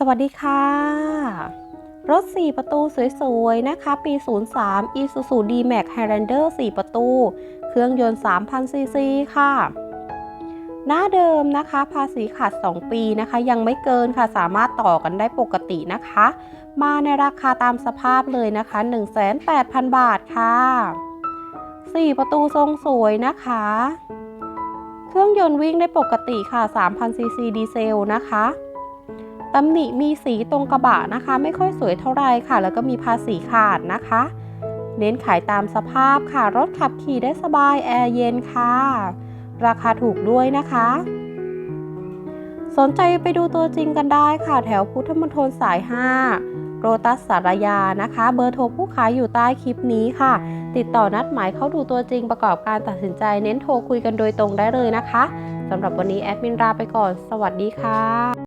สวัสดีค่ะ รถ 4 ประตูสวยๆ นะคะ ปี 03 Isuzu D-Max Highlander 4 ประตู เครื่องยนต์3,000ซีซีค่ะ หน้าเดิมนะคะ ภาษีขาด 2 ปีนะคะ ยังไม่เกินค่ะ สามารถต่อกันได้ปกตินะคะ มาในราคาตามสภาพเลยนะคะ 1,800,000 บาทค่ะ 4 ประตูทรงสวยนะคะเครื่องยนต์วิ่งได้ปกติค่ะ 3,000ซีซีดีเซลนะคะ ตำหนิมีสีตรงกระบะนะคะ ไม่ค่อยสวยเท่าไรค่ะ แล้วก็มีภาษีขาดนะคะ เน้นขายตามสภาพค่ะ รถขับขี่ได้สบายแอร์เย็นค่ะ ราคาถูกด้วยนะคะ สนใจไปดูตัวจริงกันได้ค่ะ แถวพุทธมณฑลสาย 5 โรตัสสารยานะคะ เบอร์โทรผู้ขายอยู่ใต้คลิปนี้ค่ะ ติดต่อนัดหมายเข้าดูตัวจริงประกอบการตัดสินใจ เน้นโทรคุยกันโดยตรงได้เลยนะคะสำหรับวันนี้แอดมินลาไปก่อน สวัสดีค่ะ